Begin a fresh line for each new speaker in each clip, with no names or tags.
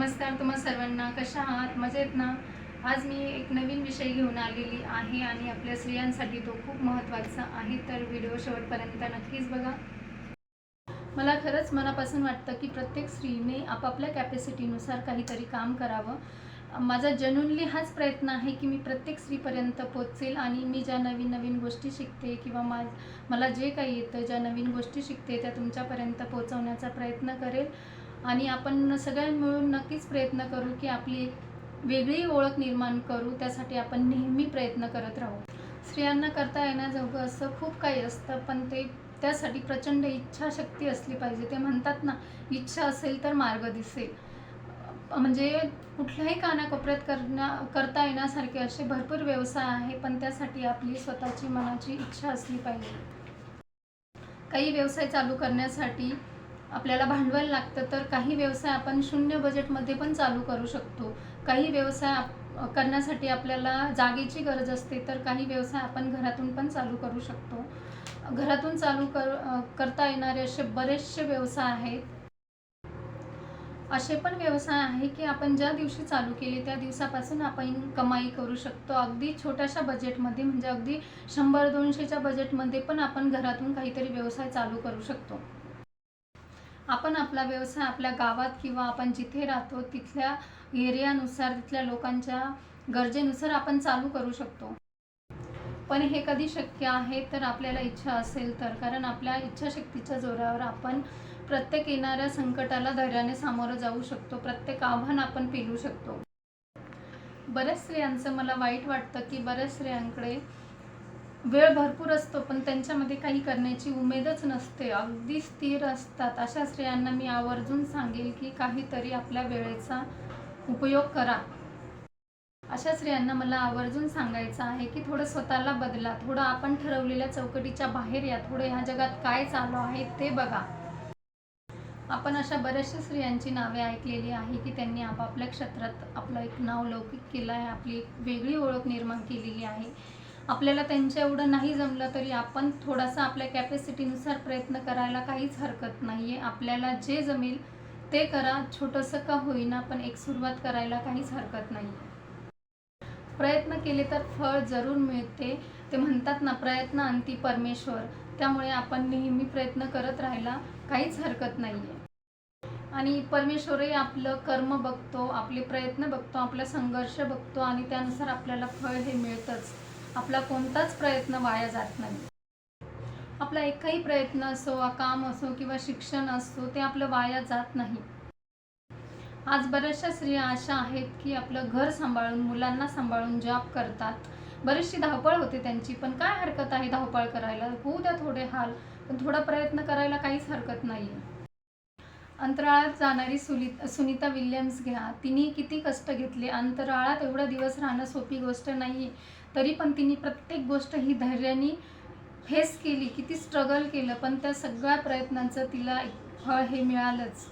नमस्कार तुम्हा सर्वांना. कशा आहात? मजेत ना? आज मी एक नवीन विषय घेऊन आलेली आहे आणि आपल्या स्त्रियांसाठी तो खूप महत्त्वाचा आहे. तर व्हिडिओ शेवटपर्यंत नक्कीच बघा. मला खरंच मनापासून वाटतं की प्रत्येक स्त्रीने आपापल्या कॅपॅसिटीनुसार काहीतरी काम करावं. माझा जनूनली हाच प्रयत्न आहे की मी प्रत्येक स्त्रीपर्यंत पोचेल आणि मी ज्या नवीन नवीन गोष्टी शिकते किंवा मा मला जे काही येतं ज्या नवीन गोष्टी शिकते त्या तुमच्यापर्यंत पोचवण्याचा प्रयत्न करेल. आणि आपण सगळ्या मिळून नक्कीच प्रयत्न करू की आपली एक वेगळी ओळख निर्माण करू त्यासाठी आपण नेहमी प्रयत्न करत राहू. स्त्रियांना करता येण्याजोगं असं खूप काही असतं पण ते त्यासाठी प्रचंड इच्छाशक्ती असली पाहिजे. ते म्हणतात ना इच्छा असेल तर मार्ग दिसेल. म्हणजे कुठल्याही कानाकोपऱ्यात करण्या करता येण्यासारखे असे भरपूर व्यवसाय आहे पण त्यासाठी आपली स्वतःची मनाची इच्छा असली पाहिजे. काही व्यवसाय चालू करण्यासाठी आपल्याला भांडवल लागतं तर काही व्यवसाय आपण शून्य बजेटमध्ये पण चालू करू शकतो. काही व्यवसाय आप- करण्यासाठी आपल्याला जागेची गरज असते तर काही व्यवसाय आपण घरातून पण चालू करू शकतो. घरातून चालू कर करता येणारे असे बरेचसे व्यवसाय आहेत. असे पण व्यवसाय आहे की आपण ज्या दिवशी चालू केले त्या दिवसापासून आपण कमाई करू शकतो. अगदी छोट्याशा बजेटमध्ये म्हणजे अगदी शंभर दोनशेच्या बजेटमध्ये पण आपण घरातून काहीतरी व्यवसाय चालू करू शकतो. आपण आपला व्यवसाय आपल्या गावात किंवा आपण जिथे राहतो तिथल्या एरियानुसार तिथल्या लोकांच्या गरजेनुसार आपण चालू करू शकतो. पण हे कधी शक्य आहे तर आपल्याला इच्छा असेल तर. कारण आपल्या इच्छाशक्तीच्या जोरावर आपण प्रत्येक येणाऱ्या संकटाला धैर्याने सामोरं जाऊ शकतो. प्रत्येक आव्हान आपण पेलू शकतो. बऱ्याच स्त्रियांचं मला वाईट वाटतं की बऱ्याच स्त्रियांकडे वेळ भरपूर असतो पण त्यांच्यामध्ये काही करण्याची उमेदच नसते. अगदी स्थिर असतात. अशा स्त्रियांना मी आवर्जून सांगेल की काहीतरी आपल्या वेळेचा उपयोग करा. अशा स्त्रियांना मला आवर्जून सांगायचं आहे की थोडं स्वतःला बदला. थोडं आपण ठरवलेल्या चौकटीच्या बाहेर या. थोडं ह्या जगात काय चालू आहे ते बघा. आपण अशा बऱ्याचशा स्त्रियांची नावे ऐकलेली आहे की त्यांनी आपापल्या क्षेत्रात आपलं एक नाव लौकिक केलं आहे. आपली एक वेगळी ओळख निर्माण केलेली आहे. आपल्याला त्यांच्या एवढं नाही जमलं तरी आपण थोडासा आपल्या कॅपॅसिटीनुसार प्रयत्न करायला काहीच हरकत नाही आहे आपल्याला जे जमेल ते करा. छोटंसं का होईना पण एक सुरुवात करायला काहीच हरकत नाही प्रयत्न केले तर फळ जरूर मिळते. ते म्हणतात ना प्रयत्न अंती परमेश्वर. त्यामुळे आपण नेहमी प्रयत्न करत राहायला काहीच हरकत नाही आहे आणि परमेश्वरही आपलं कर्म बघतो आपले प्रयत्न बघतो आपला संघर्ष बघतो आणि त्यानुसार आपल्याला फळ हे मिळतंच. आपला कोणताच प्रयत्न वाया जात नाही. आपला एकही प्रयत्न असो काम असो किंवा शिक्षण असो ते आपलं वाया जात नाही. आज बऱ्याचशा स्त्रिया अशा आहेत की आपलं घर सांभाळून मुलांना सांभाळून जॉब करतात. बरीचशी धावपळ होते त्यांची पण काय हरकत आहे धावपळ करायला? होऊ द्या थोडे हाल पण थोडा प्रयत्न करायला काहीच हरकत नाही अंतराळात जाणारी सुलित सुनीता विल्यम्स घ्या. तिने किती कष्ट घेतले. अंतराळात एवढा दिवस राहणं सोपी गोष्ट नाही आहे तरी पण तिने प्रत्येक गोष्ट ही धैर्याने फेस केली. किती स्ट्रगल केलं. पण त्या सगळ्या प्रयत्नांचं तिला एक फळ हे मिळालंच.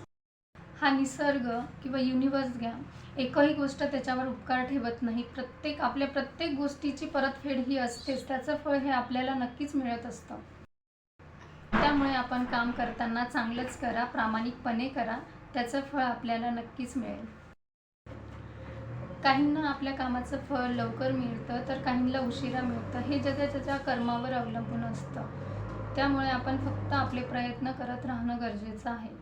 हा निसर्ग किंवा युनिवर्स घ्या. एकही गोष्ट त्याच्यावर उपकार ठेवत नाही. प्रत्येक आपल्या प्रत्येक गोष्टीची परतफेड ही असतेच. त्याचं फळ हे आपल्याला नक्कीच मिळत असतं. त्यामुळे आपण काम करताना चांगलंच करा प्रामाणिकपणे करा. त्याचं फळ आपल्याला नक्कीच मिळेल. काहींना आपल्या कामाचं फळ लवकर मिळतं तर काहींना उशिरा मिळतं. हे ज्याच्या त्याच्या कर्मावर अवलंबून असतं. त्यामुळे आपण फक्त आपले प्रयत्न करत राहणं गरजेचं आहे.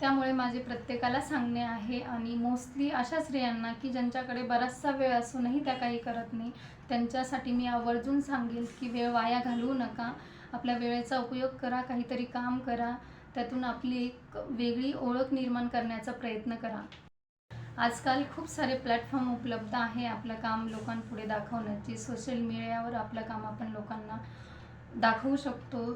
त्यामुळे माझे प्रत्येकाला सांगणे आहे आणि मोस्टली अशा स्त्रियांना की ज्यांच्याकडे बराचसा वेळ असूनही त्या काही करत नाही त्यांच्यासाठी मी आवर्जून सांगेल की वेळ वाया घालवू नका. आपल्या वेळेचा उपयोग करा काहीतरी काम करा. त्यातून आपली एक वेगळी ओळख निर्माण करण्याचा प्रयत्न करा. आजकाल खूप सारे प्लॅटफॉर्म उपलब्ध आहे आपलं काम लोकांपुढे दाखवण्याची. सोशल मीडियावर आपलं काम आपण लोकांना दाखवू शकतो.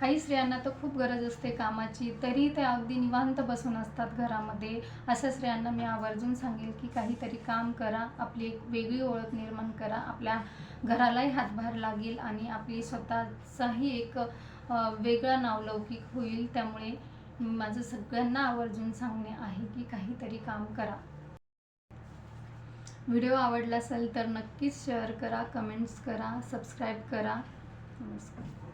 काही स्त्रियांना तर खूप गरज असते कामाची तरी ते अगदी निवांत बसून असतात घरामध्ये. अशा स्त्रियांना मी आवर्जून सांगेल की काहीतरी काम करा आपली एक वेगळी ओळख निर्माण करा. आपल्या घरालाही हातभार लागेल आणि आपली स्वतःचाही एक वेगळा नावलौकिक होईल. त्यामुळे माझं सगळ्यांना आवर्जून सांगणे आहे की काहीतरी काम करा. व्हिडिओ आवडला असेल तर नक्कीच शेअर करा कमेंट्स करा सबस्क्राईब करा. नमस्कार.